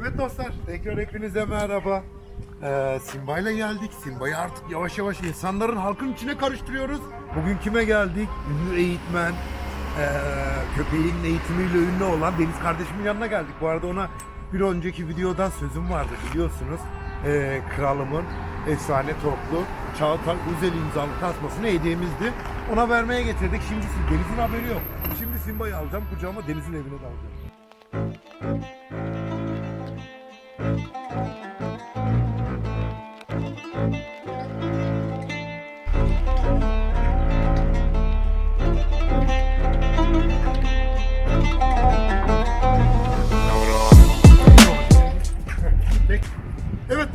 Evet dostlar, tekrar hepinize merhaba. Ee, Simba'yla geldik. Simba'yı artık yavaş yavaş insanların halkın içine karıştırıyoruz. Bugün kime geldik? Ünlü eğitmen, ee, köpeğin eğitimiyle ünlü olan Deniz kardeşimin yanına geldik. Bu arada ona bir önceki videodan sözüm vardı biliyorsunuz. Ee, kralımın efsane toplu Çağatay Özel imzalı tasmasını hediyemizdi. Ona vermeye getirdik. Şimdi Deniz'in haberi yok. Şimdi Simba'yı alacağım kucağıma Deniz'in evine dalacağım.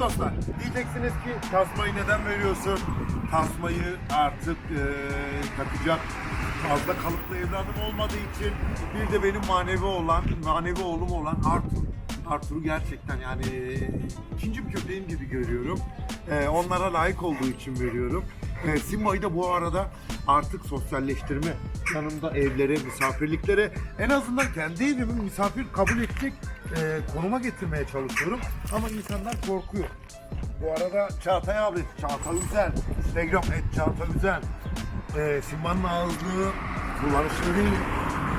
Dostlar, diyeceksiniz ki tasmayı neden veriyorsun? Tasmayı artık e, takacak fazla kalıplı evladım olmadığı için bir de benim manevi olan, manevi oğlum olan Arthur. Arthur'u gerçekten yani ikinci bir köpeğim gibi görüyorum. E, onlara layık olduğu için veriyorum. E, Simba'yı da bu arada artık sosyalleştirme yanımda evlere, misafirliklere en azından kendi evimi misafir kabul edecek e, konuma getirmeye çalışıyorum. Ama insanlar korkuyor. Bu arada Çağatay abi, Çağatay Üzel, Instagram et Çağatay Üzel. E, Simba'nın ağızlığı, kullanışları,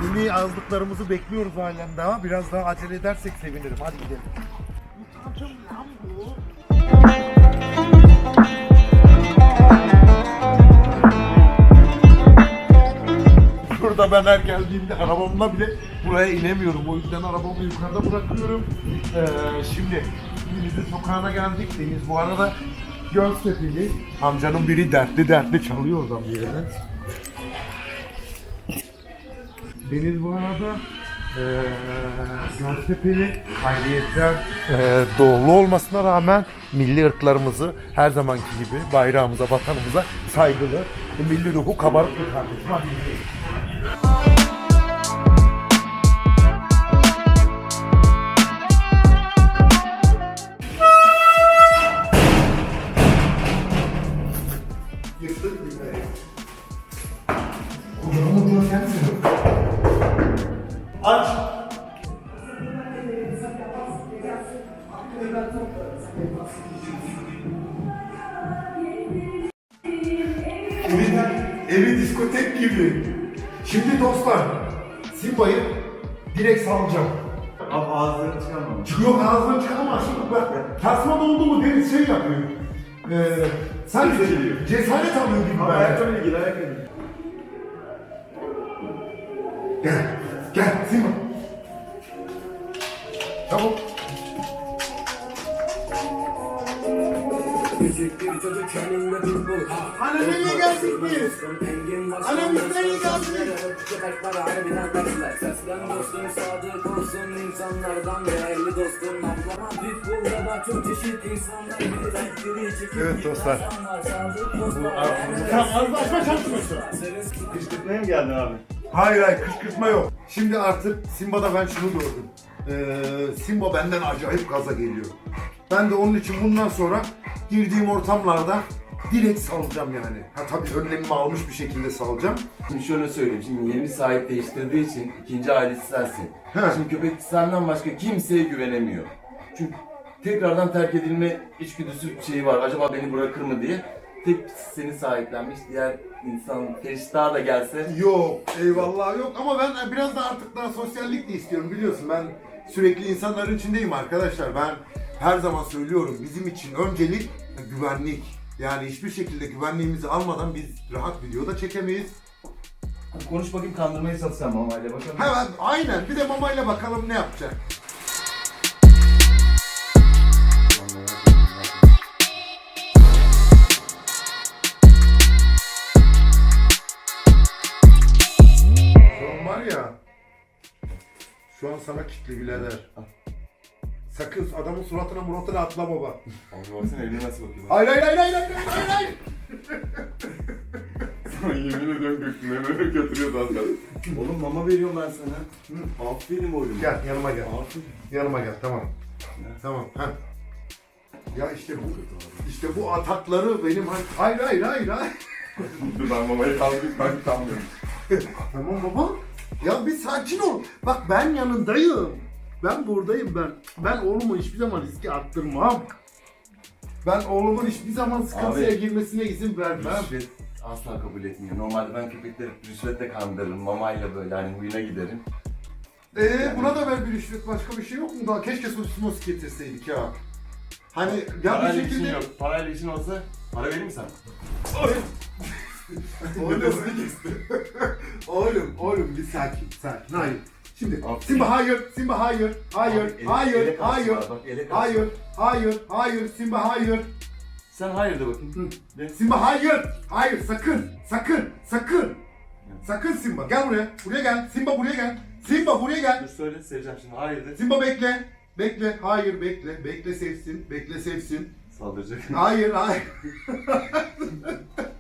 yeni ağızlıklarımızı bekliyoruz halen daha. Biraz daha acele edersek sevinirim. Hadi gidelim. Utancım lan bu. Burada ben her geldiğimde arabamla bile buraya inemiyorum. O yüzden arabamı yukarıda bırakıyorum. Ee, şimdi Denizli sokağına geldik. Deniz bu arada Göztepe'li. Amcanın biri dertli dertli çalıyor oradan bir yerden. Deniz bu arada eee Göztepe'li ayrıyetten eee doğulu olmasına rağmen milli ırklarımızı her zamanki gibi bayrağımıza, vatanımıza saygılı, milli ruhu kabarık bir kardeşim. Hadi Gel, gel Simba. Tamam. Hani nereye geldik biz? Hani biz nereye geldik? Seslen dostum sadık olsun insanlardan değerli dostum Ablama pitbull'da da çok çeşit insanlar çekip Evet dostlar. dostlar Tamam, ağzını açma çalışmasın. Kışkırtmaya mı geldin abi? Hayır hayır kışkırtma yok. Şimdi artık Simba'da ben şunu gördüm. Ee, Simba benden acayip gaza geliyor. Ben de onun için bundan sonra girdiğim ortamlarda direkt salacağım yani. Ha tabii önlemimi almış bir şekilde salacağım. Şimdi şöyle söyleyeyim. Şimdi yeni sahip değiştirdiği için ikinci ailesi sensin. He. Şimdi köpek senden başka kimseye güvenemiyor. Çünkü tekrardan terk edilme içgüdüsü şeyi var. Acaba beni bırakır mı diye. Tek seni sahiplenmiş. Diğer insan Feriştah da gelse Yok eyvallah yok ama ben biraz da artık daha sosyallik de istiyorum biliyorsun ben sürekli insanların içindeyim arkadaşlar ben her zaman söylüyorum bizim için öncelik güvenlik yani hiçbir şekilde güvenliğimizi almadan biz rahat video da çekemeyiz. Konuş bakayım kandırmaya çalışsam mamayla bakalım. Hemen aynen bir de mamayla bakalım ne yapacak. Var ya şu an sana kitli birader. Sakın adamın suratına muratına atlama bak. Abi baksana eline nasıl bakıyor. Hayır hayır hayır hayır hayır hayır hayır. Yemin ediyorum gökyüzüne böyle götürüyor zaten. Oğlum mama veriyorum ben sana. Hı. Aferin oğlum. Gel yanıma gel. Aferin. Yanıma gel tamam. Tamam. Ha. Ya işte bu işte bu atakları benim hayır hayır hayır hayır. Dur ben mamayı kaldırayım ben kalmıyorum. tamam baba. Ya bir sakin ol. Bak ben yanındayım. Ben buradayım ben. Ben oğlumu hiçbir zaman riske attırmam. Ben oğlumun hiçbir zaman sıkıntıya Abi. girmesine izin vermem. Rüşvet asla kabul etmiyor. Normalde ben köpekleri rüşvetle kandırırım. Mamayla böyle hani huyuna giderim. Ee buna da ver bir rüşvet başka bir şey yok mu daha? Keşke sosis mosis getirseydik ya. Hani ya bir Parayla işin şekilde... yok. Parayla işin olsa para vereyim mi sana? Oğlum, oğlum, oğlum bir sakin, sakin. Hayır. Şimdi Aferin. Simba hayır, Simba hayır, hayır, Abi, ele- hayır, ele hayır, bak, ele hayır, hayır, hayır, Simba hayır, Sen hayır de bakayım. De. Simba hayır, hayır, sakın, sakın, sakın, sakın Simba, gel buraya, buraya gel, Simba buraya gel, Simba buraya gel, Dur söyle seveceğim şimdi. Hayır de. Simba bekle, bekle, hayır bekle, bekle sevsin, bekle sevsin, Saldıracak. hayır, hayır.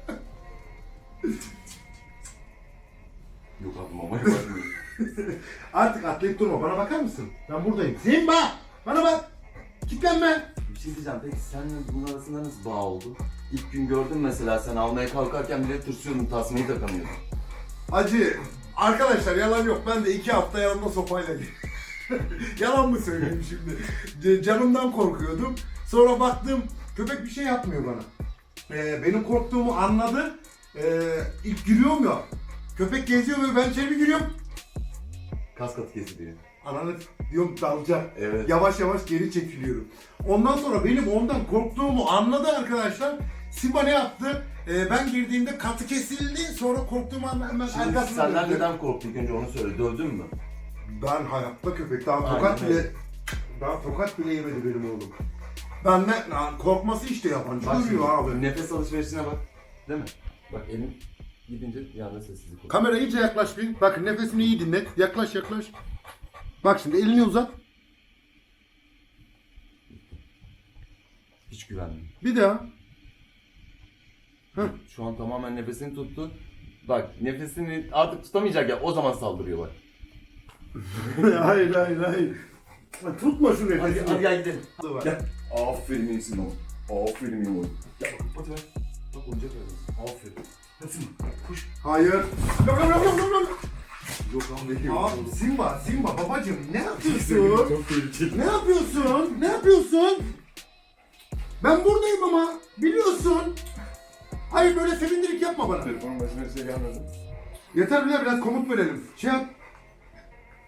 Yok abi mamaya bakmıyor. Artık atlayıp durma, bana bakar mısın? Ben buradayım. Simba, bana bak, kitlenme. Bir şey diyeceğim peki senle bunun arasında nasıl bağ oldu? İlk gün gördüm mesela sen almaya kalkarken bile tırsıyordun tasmayı takamıyordun. Acı. Arkadaşlar yalan yok. Ben de iki hafta yanımda sopayla Yalan mı söyleyeyim şimdi? C- Canımdan korkuyordum. Sonra baktım köpek bir şey yapmıyor bana. Ee, benim korktuğumu anladı. Ee, ilk gülüyorum ya. Köpek geziyor ve ben içeri bir gülüyorum. Kas katı kesiliyor. Ananı diyorum dalacak. Evet. Yavaş yavaş geri çekiliyorum. Ondan sonra benim ondan korktuğumu anladı arkadaşlar. Simba ne yaptı? Ee, ben girdiğimde katı kesildi. Sonra korktuğumu anda hemen Şimdi arkasına senden döndü. neden korktun İlk önce onu söyle. Dövdün mü? Ben hayatta köpek daha Aynen tokat öyle. bile daha tokat bile yemedi benim oğlum. Ben ne lan korkması işte yabancı Bak duruyor abi. Nefes alışverişine bak. Değil mi? Bak elim gidince bir anda sessizlik oldu. Kamera iyice yaklaş bir. Bak nefesini iyi dinlet. Yaklaş yaklaş. Bak şimdi elini uzat. Hiç güvenmiyorum. Bir daha. Şu an tamamen nefesini tuttu. Bak nefesini artık tutamayacak ya o zaman saldırıyor bak. hayır hayır hayır. Tutma şu Hadi, nefesini. hadi gel gidelim. Hadi. Gel. Aferin iyisin oğlum. Aferin iyi oğlum. Gel bak hadi ver. Bak oyuncak ver. Aferin. Simba, koş. Hayır. Yok yok yok yok yok. Yok abi. Abi Simba Simba babacım ne yapıyorsun? Çok tehlikeli. ne yapıyorsun? Ne yapıyorsun? Ben buradayım ama biliyorsun. Hayır böyle sevindirik yapma bana. Telefonun başına bir şey gelmedi. Yeter bile biraz komut verelim. Şey yap.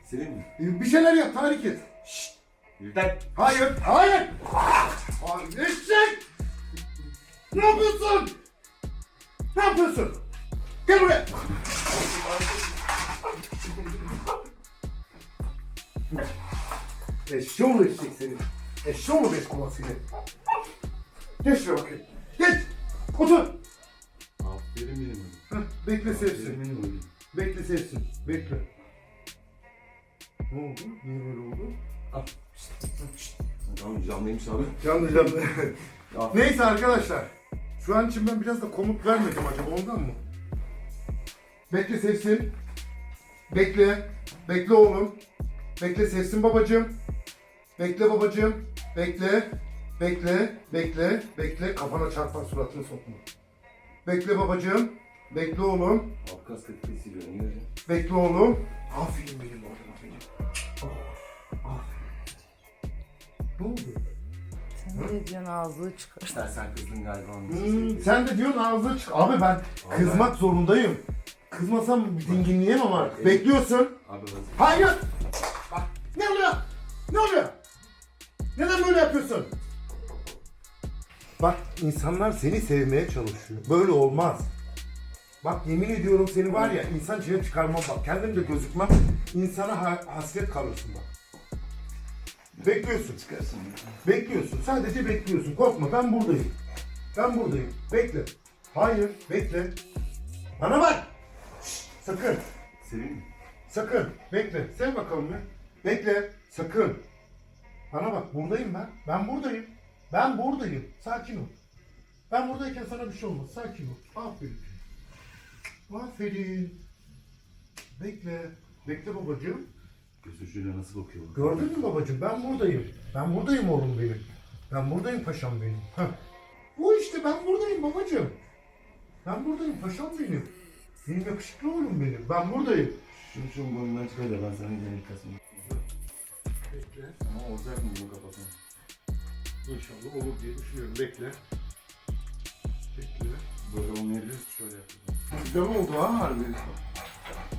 Senin mi? Bir şeyler yap, tahrik et. Şşt. Yürüten. Hayır, hayır. Hayır, eşek. Ne yapıyorsun? Ne yapıyorsun? Gel buraya. Eşşoğlu eşek seni. Eşşoğlu beş kova seni. Geç şuraya bakayım. Geç. Otur. Aferin benim oğlum. Heh, bekle Aferin sevsin. benim oğlum. Bekle sevsin. Bekle. Ne oldu? Niye böyle oldu? Tamam canlıymış abi. Canlı canlı. Aferin. Neyse arkadaşlar. Şu an için ben biraz da komut vermedim acaba ondan mı? Bekle sevsin. Bekle. Bekle oğlum. Bekle sevsin babacığım. Bekle babacığım. Bekle. Bekle. Bekle. Bekle. Kafana çarpan suratını sokma. Bekle babacığım. Bekle oğlum. Abi kas katı kesiliyor. Niye öyle? Bekle oğlum. Aferin benim oğlum benim. Oh, aferin. Ne oldu? Sen de diyorsun ağzı çıkar. Sen sen kızdın galiba. onun Hmm, sen de diyorsun ağzı çık. Abi ben kızmak zorundayım. Kızmasam dinginleyemem artık. Evet. Bekliyorsun. Abi ben Hayır. Bak ne oluyor? Ne oluyor? Neden böyle yapıyorsun? Bak insanlar seni sevmeye çalışıyor. Böyle olmaz. Bak yemin ediyorum seni var ya insan içine çıkarmam bak. Kendim de gözükmem. İnsana ha- hasret kalırsın bak. Bekliyorsun. çıkarsın. Bekliyorsun. Sadece bekliyorsun. Korkma ben buradayım. Ben buradayım. Bekle. Hayır. Bekle. Bana bak. Şşt, sakın. Seveyim mi? Sakın. Bekle. Sev bakalım bir. Bekle. Sakın. Bana bak. Buradayım ben. Ben buradayım. Ben buradayım. Sakin ol. Ben buradayken sana bir şey olmaz. Sakin ol. Aferin. Aferin. Bekle. Bekle babacığım. Göz ucuyla nasıl bakıyor bak. Gördün mü babacığım? Ben buradayım. Ben buradayım oğlum benim. Ben buradayım paşam benim. Heh. Bu işte ben buradayım babacığım. Ben buradayım paşam benim. Benim yakışıklı oğlum benim. Ben buradayım. Şunu şunun boyundan çıkar da ben sana gelin kasayım. Bekle. Ama olacak mı bunu kapatalım? İnşallah olur diye düşünüyorum. Bekle. Bekle. Böyle olmayabilir şöyle yapacağım. Güzel oldu ha harbi.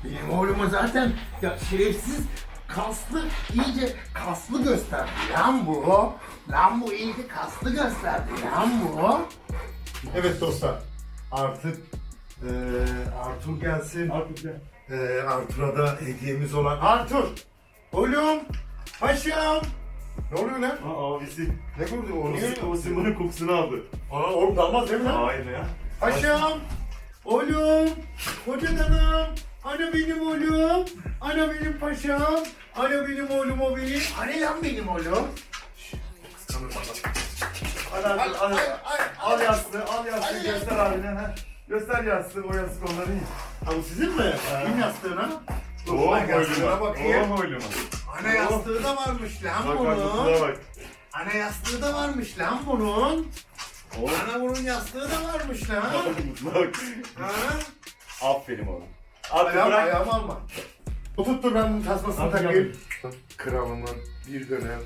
Benim oğluma zaten ya şerefsiz kaslı, iyice kaslı gösterdi lan bu. Lan bu iyice kaslı gösterdi lan bu. Evet dostlar artık eee Artur gelsin. Artık gel. Eee Artur'a da hediyemiz olan Artur. Oğlum, paşam. Ne oluyor lan? Aa abisi. Ne kurdu o? Niye? O, o Sima'nın kokusunu aldı. Aa, oğlum dalmaz değil mi lan? Hayır ya. Paşam, oğlum, kocadanım, ana benim oğlum, ana benim paşam, ana benim oğlum o benim, hani lan benim oğlum? Al al al. Al, al yastığı, al yastığı göster abine. Ha. Göster yastığı, o yastık onların. Ha bu sizin mi? Kim yastığına? Oo ben yastığına bakayım. Oo boyluma. Ana yastığı da varmış lan Bak bak bunun. bak. Ana yastığı da varmış lan bunun. Oo. Ana bunun yastığı da varmış lan. Bak. Ha? Aferin oğlum. Artık Ayağım, bırak. ayağımı alma. Tuttur ben bunun tasmasını Abi takayım. Kralımın bir dönem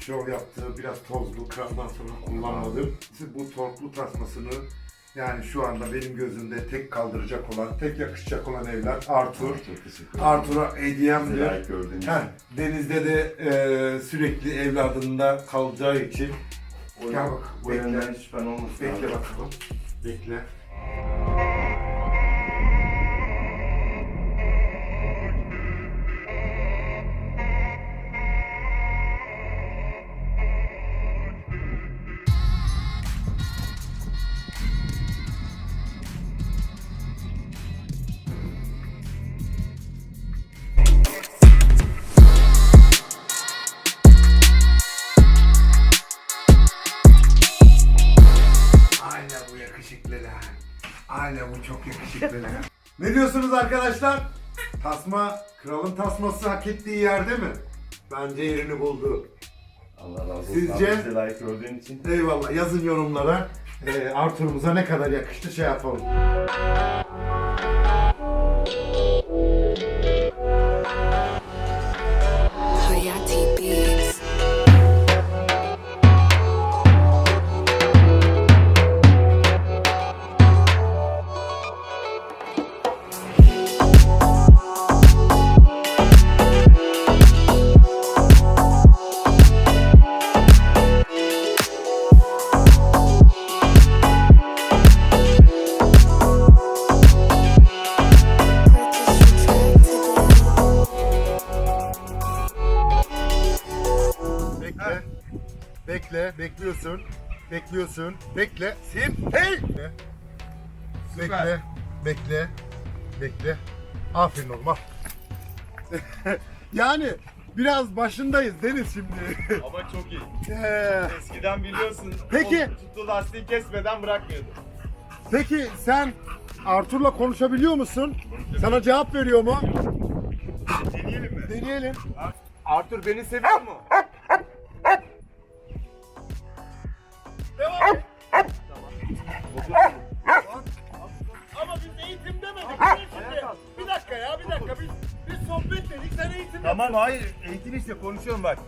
şov yaptığı biraz tozlu kraldan sonra kullanmadım. Bu torklu tasmasını yani şu anda benim gözümde tek kaldıracak olan, tek yakışacak olan evlat Arthur. Çok teşekkür ederim. Arthur'a hediyemdir. layık. Heh, denizde de e, sürekli evladında kalacağı için. Gel bak, Bu bekle. yönden hiç şüphen olmasın. Bekle abi. bakalım. Bekle. Arkadaşlar? Tasma, kralın tasması hak ettiği yerde mi? Bence yerini buldu. Allah razı olsun. Sizce? Abi, layık gördüğün için. Eyvallah yazın yorumlara. Ee, Arthur'umuza ne kadar yakıştı şey yapalım. Bekliyorsun. Bekle. Sim. Hey! Bekle. Bekle. Bekle. Aferin oğlum al. yani biraz başındayız Deniz şimdi. Ama çok iyi. Ee, Eskiden biliyorsun. Peki. o Tuttuğu lastiği kesmeden bırakmıyordu. Peki sen Arthur'la konuşabiliyor musun? Sana cevap veriyor mu? Deneyelim mi? Deneyelim. Arthur beni seviyor mu? Ama biz eğitim demedik. Şimdi. Bir dakika ya bir dakika. Biz, biz sohbet dedik. Sen eğitim Tamam hayır eğitim işte konuşuyorum bak.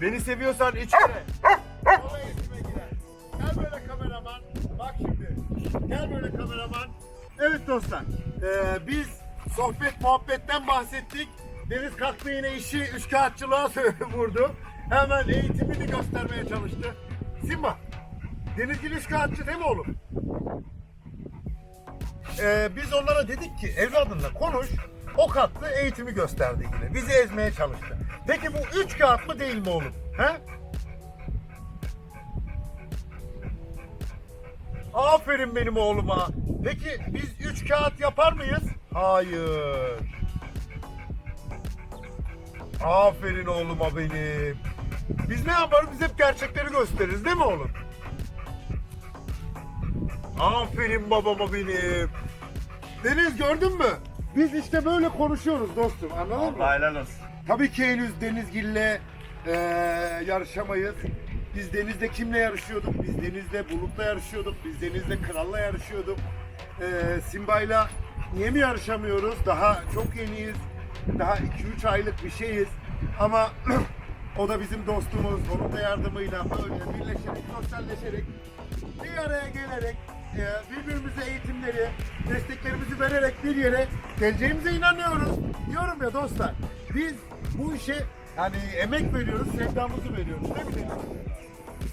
Beni seviyorsan üç kere. O eğitime girer. Gel böyle kameraman. Bak şimdi. Gel böyle kameraman. Evet dostlar. eee, biz sohbet muhabbetten bahsettik. Deniz kalktı yine işi üç kağıtçılığa vurdu. Hemen eğitimini göstermeye çalıştı. Simba. Denizgil üç kağıtçı değil mi oğlum? Ee, biz onlara dedik ki evladınla konuş. O kalktı eğitimi gösterdi yine. Bizi ezmeye çalıştı. Peki bu üç kağıt mı değil mi oğlum? He? Aferin benim oğluma. Peki biz üç kağıt yapar mıyız? Hayır. Aferin oğluma benim. Biz ne yaparız? Biz hep gerçekleri gösteririz değil mi oğlum? Aferin babama benim. Deniz gördün mü? Biz işte böyle konuşuyoruz dostum anladın mı? helal olsun. Tabii ki henüz Denizgil'le eee yarışamayız. Biz Deniz'de kimle yarışıyorduk? Biz Deniz'de Bulut'la yarışıyorduk. Biz Deniz'de Kral'la yarışıyorduk. Eee Simba'yla niye mi yarışamıyoruz? Daha çok yeniyiz. daha 2-3 aylık bir şeyiz. Ama o da bizim dostumuz. Onun da yardımıyla böyle birleşerek, sosyalleşerek, bir araya gelerek, birbirimize eğitimleri, desteklerimizi vererek bir yere geleceğimize inanıyoruz. Diyorum ya dostlar, biz bu işe yani emek veriyoruz, sevdamızı veriyoruz mi Deniz?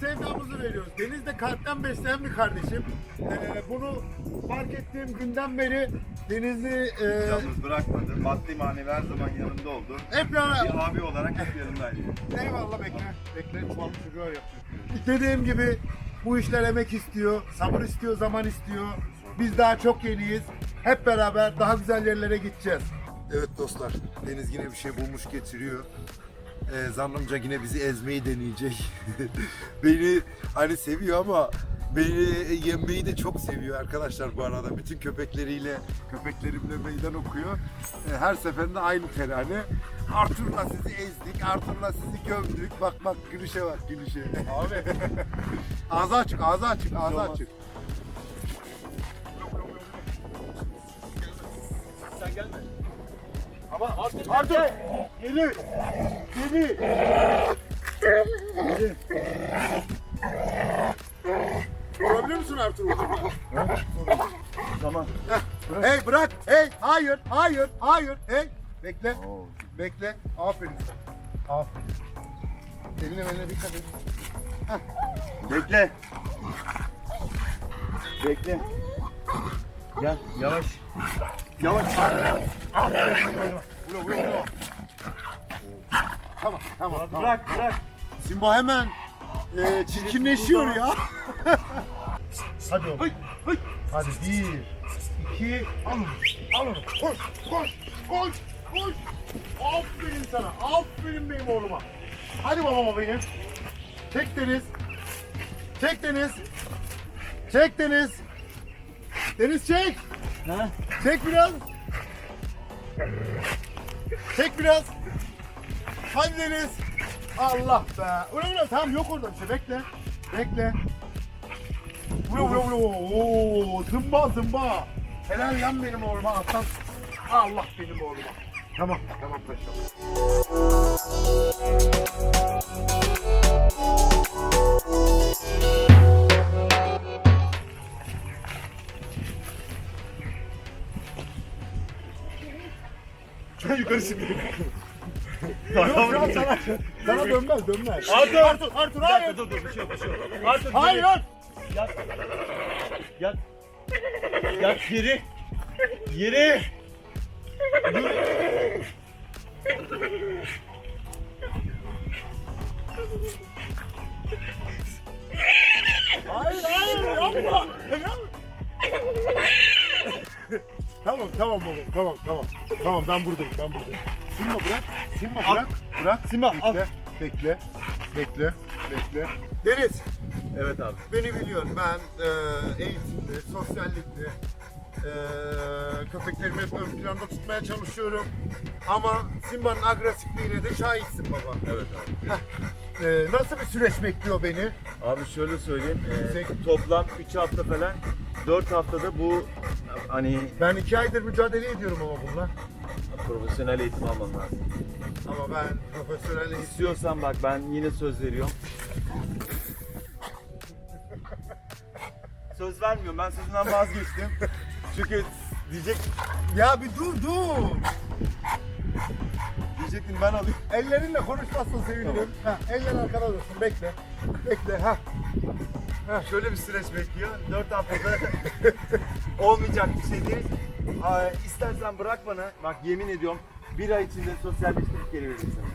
Sevdamızı veriyoruz. Deniz de kalpten besleyen bir kardeşim. E, bunu fark ettiğim günden beri Deniz'i e, Yalnız bırakmadı. Maddi manevi her zaman yanında oldu. hep yana, Bir abi olarak hep yanındaydı. Eyvallah bekle. Bekle. Çuval çocuğa yapıyor. Dediğim gibi bu işler emek istiyor, sabır istiyor, zaman istiyor. Biz daha çok yeniyiz. Hep beraber daha güzel yerlere gideceğiz. Evet dostlar, Deniz yine bir şey bulmuş getiriyor. Ee, zannımca yine bizi ezmeyi deneyecek. beni hani seviyor ama beni yenmeyi de çok seviyor arkadaşlar bu arada. Bütün köpekleriyle, köpeklerimle meydan okuyor. Ee, her seferinde aynı terane. Arthur'la sizi ezdik, Arthur'la sizi gömdük. Bak bak gülüşe bak gülüşe. Abi. ağzı açık, ağzı açık, ağzı açık. Ama Arthur, Arthur! Geliyor! Geliyor! Geliyor. Vurabiliyor musun Arthur orada? Tamam. Hey bırak! Hey! Hayır! Hayır! Hayır! Hey! Bekle. Bekle. Aferin. Aferin. Eline eline dikkat et. Bekle. Bekle. Gel yavaş. Yavaş. Vura vura vura. Tamam tamam. tamam. Bırak bırak. Simba hemen e, çirkinleşiyor ya. Hadi oğlum. Hadi bir, iki, al onu, al onu. Koş, koş, koş, koş. Aferin sana, aferin benim oğluma. Hadi babama benim. Çek Deniz. Çek Deniz. Çek Deniz. Deniz çek. Ha? Çek biraz. Çek biraz. Hadi Deniz. Allah be. Ula ula tamam yok orada bir şey. Bekle. Bekle. Ula ula ula. Oo, zımba zımba. Helal yan benim oğluma aslan. Allah benim oğluma. Tamam tamam paşam. Yukarı çık. Yok ya sana, sana dönmez dönmez. Arthur, Arthur Bir hayır. dur dur bir şey yok bir şey yok. Arthur Hayır. Yat. Yat. Yat geri. Geri. Hayır hayır yapma. tamam tamam baba tamam tamam. Tamam ben buradayım ben buradayım. Simba bırak. Simba bırak. Bırak. Simba, al. Bekle. Bekle. Bekle. Bekle. Deniz. Evet abi. Beni biliyorsun ben e, eğitimde, sosyallikte e, köpeklerimi hep ön planda tutmaya çalışıyorum. Ama Simba'nın agresifliğine de şahitsin baba. Evet abi. E, nasıl bir süreç bekliyor beni? Abi şöyle söyleyeyim. e, Yüksek. toplam 3 hafta falan 4 haftada bu hani Ben iki aydır mücadele ediyorum ama bununla. profesyonel eğitim alman lazım. Ama ben profesyonel eğitim İstiyorsan bak ben yine söz veriyorum. söz vermiyorum. Ben sözümden vazgeçtim. Çünkü diyecek Ya bir dur dur. diyecektin ben alayım. Ellerinle konuşmazsan sevinirim. Ha, eller arkada dursun. Bekle. Bekle. Ha. Şöyle bir süreç bekliyor. 4 haftada olmayacak bir şey değil. Aa, istersen bırak bana. Bak yemin ediyorum bir ay içinde sosyalleştirip geri veririm sana.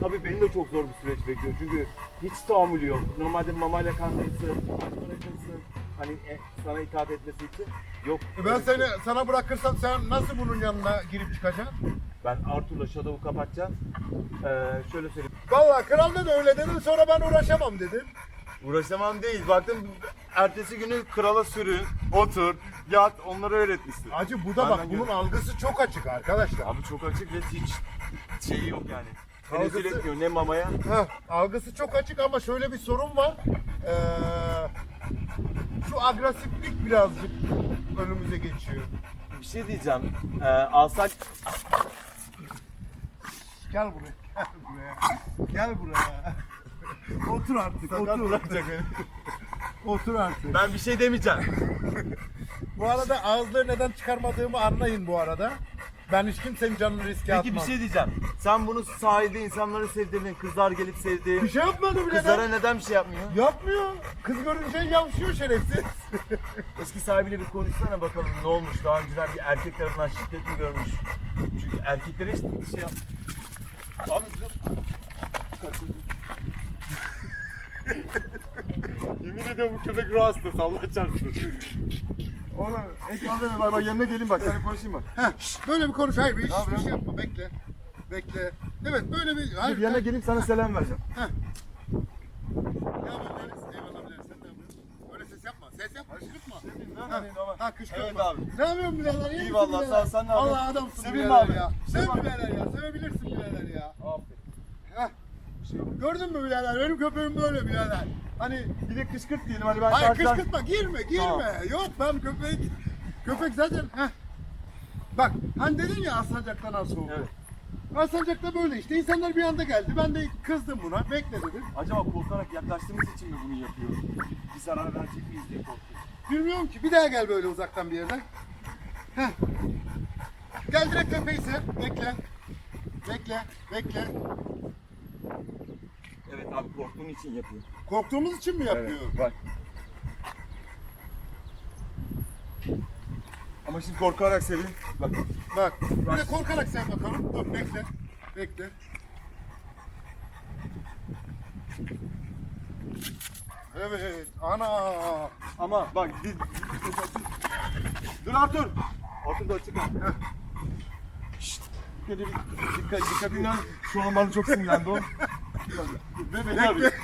Tabii benim de çok zor bir süreç bekliyor. Çünkü hiç tahammülü yok. Normalde mamayla kandırırsın, aç bırakırsın. Hani e, sana itaat etmesi için. Yok. E Ben seni sana bırakırsam sen nasıl bunun yanına girip çıkacaksın? Ben Arthur'la Shadow'u kapatacağım. Ee, şöyle söyleyeyim. Vallahi kral da öyle dedin sonra ben uğraşamam dedin. Uğraşamam değil. Baktım ertesi günü krala sürün, otur, yat onları öğretmişsin. Acı bu da bak Benden bunun gör. algısı çok açık arkadaşlar. Abi çok açık ve hiç şeyi yok yani. Algısı- etmiyor ne mamaya. Heh, algısı çok açık ama şöyle bir sorun var. Ee, şu agresiflik birazcık önümüze geçiyor. Bir şey diyeceğim. Ee, alsak Gel buraya. Gel buraya. Gel buraya. Otur artık. Sakat Otur. bırakacak beni. Otur artık. Ben bir şey demeyeceğim. Bu arada ağızları neden çıkarmadığımı anlayın bu arada. Ben hiç kimsenin canını riske Peki bir atmam. şey diyeceğim. Sen bunu sahilde insanları sevdirdin, kızlar gelip sevdi. Bir şey yapmadı bile. Kızlara neden bir şey yapmıyor? Yapmıyor. Kız görünce yavşıyor şerefsiz. Eski sahibiyle bir konuşsana bakalım ne olmuş. Daha önceden bir erkek tarafından şiddet mi görmüş? Çünkü erkeklere hiç bir şey yap. Abi dur. Yemin ediyorum bu köpek ruh hastası Allah çarpsın. Oğlum ekranda var bak yanına gelin bak sana konuşayım bak. Heh, böyle bir konuş. Hayır bir, hiçbir şey yapma. Bekle. Bekle. Evet böyle bir... Hayır, Dur yanına gelip sana selam vereceğim. Ya ben Deniz, eyvallah birader, sen ne yapıyorsun? Öyle ses yapma, ses yapma, kışkırtma. Ha, ha kışkırtma. Evet abi. Ne yapıyorsun birader? İyi İyi misin vallahi, sağ ol, sen ne yapıyorsun? Allah adamsın birader abi? ya. Sev birader ya, sevebilirsin birader ya. Gördün mü birader? Benim köpeğim böyle birader. Hani Bir de kışkırt diyelim hani ben Hayır karşıdan- kışkırtma girme girme. Tamam. Yok ben köpek köpek zaten heh. Bak hani dedin ya Alsancak'tan nasıl oldu? Evet. Alsancak'ta böyle işte insanlar bir anda geldi. Ben de kızdım buna. Bekle dedim. Acaba korkarak yaklaştığımız için mi bunu yapıyor? Bir zarar verecek miyiz diye korkuyor. Bilmiyorum ki. Bir daha gel böyle uzaktan bir yerden. Heh. Gel direkt köpeği sev. Bekle. Bekle. Bekle. Evet abi korktuğun için yapıyor. Korktuğumuz için mi yapıyor? bak. Ama şimdi korkarak seveyim. Bak. Bak. Bir de korkarak sev bakalım. Dur bekle. Bekle. Evet. Ana. Ama bak dil... Dur Artur. Artur da açık al. Şşt. Bir dikkat, dikkatinden şu an bana çok sinirlendi o. Ve beni arıyor.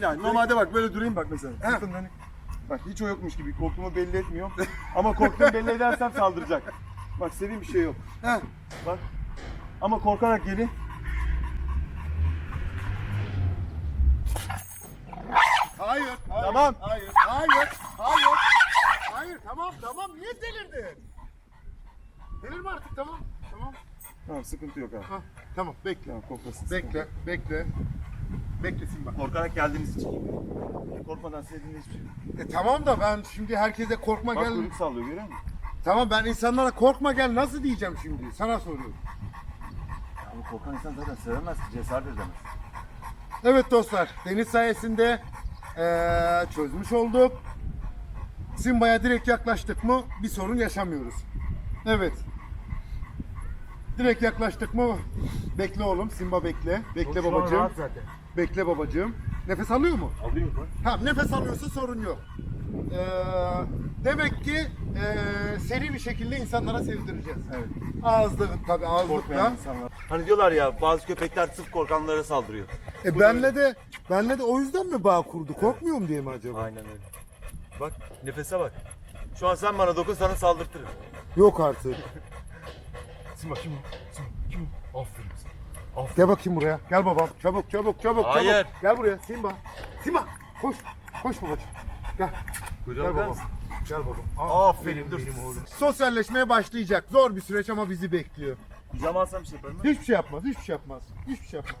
Yani normalde bak böyle durayım bak mesela. Sıkın hani. Bak hiç o yokmuş gibi korktuğumu belli etmiyor. Ama korktuğumu belli edersem saldıracak. Bak sevdiğim bir şey yok. Heh. Bak. Ama korkarak gelin. Hayır. hayır Tamam. Hayır. Hayır. Hayır. Hayır. Tamam. Tamam. Niye delirdin? Delirme artık. Tamam. Tamam. Tamam sıkıntı yok abi. Hah, tamam. Bekle. Tamam korkmasın. Bekle. Bekle. Beklesin bak. Korkarak geldiğiniz için. Korkmadan sevdiğiniz hiçbir şey yok. E, tamam da ben şimdi herkese korkma Bak gel. kuyruk sallıyor görüyor musun? Tamam ben insanlara korkma gel nasıl diyeceğim şimdi? Sana soruyorum. Abi korkan insan zaten sevemez ki cesaret edemez. Evet dostlar, deniz sayesinde eee, çözmüş olduk. Simba'ya direkt yaklaştık mı bir sorun yaşamıyoruz. Evet. Direkt yaklaştık mı? Bekle oğlum, Simba bekle. Bekle babacığım. zaten. Bekle babacığım. Nefes alıyor mu? Alıyor mu? Tamam, nefes alıyorsa sorun yok. Eee, demek ki eee, seri bir şekilde insanlara sevdireceğiz. Evet. Ağızlık tabii ağızlıkla. Korkmayan insanlar. Hani diyorlar ya bazı köpekler sırf korkanlara saldırıyor. E benle de benle de o yüzden mi bağ kurdu? Korkmuyorum diye mi acaba? Aynen öyle. Bak nefese bak. Şu an sen bana dokun sana saldırtırım. Yok artık. Simba kim o? Simba kim o? Aferin sana. Gel bakayım buraya. Gel babam. Çabuk çabuk çabuk Hayır. çabuk. Gel buraya Simba. Simba koş. Koş babacığım. Gel. Gel babam. Gel babam. Aa, Aferin dur. Sosyalleşmeye başlayacak. Zor bir süreç ama bizi bekliyor. Pijama alsam bir şey yaparım mı? Hiçbir şey yapmaz. Hiçbir şey yapmaz. Hiçbir şey yapmaz.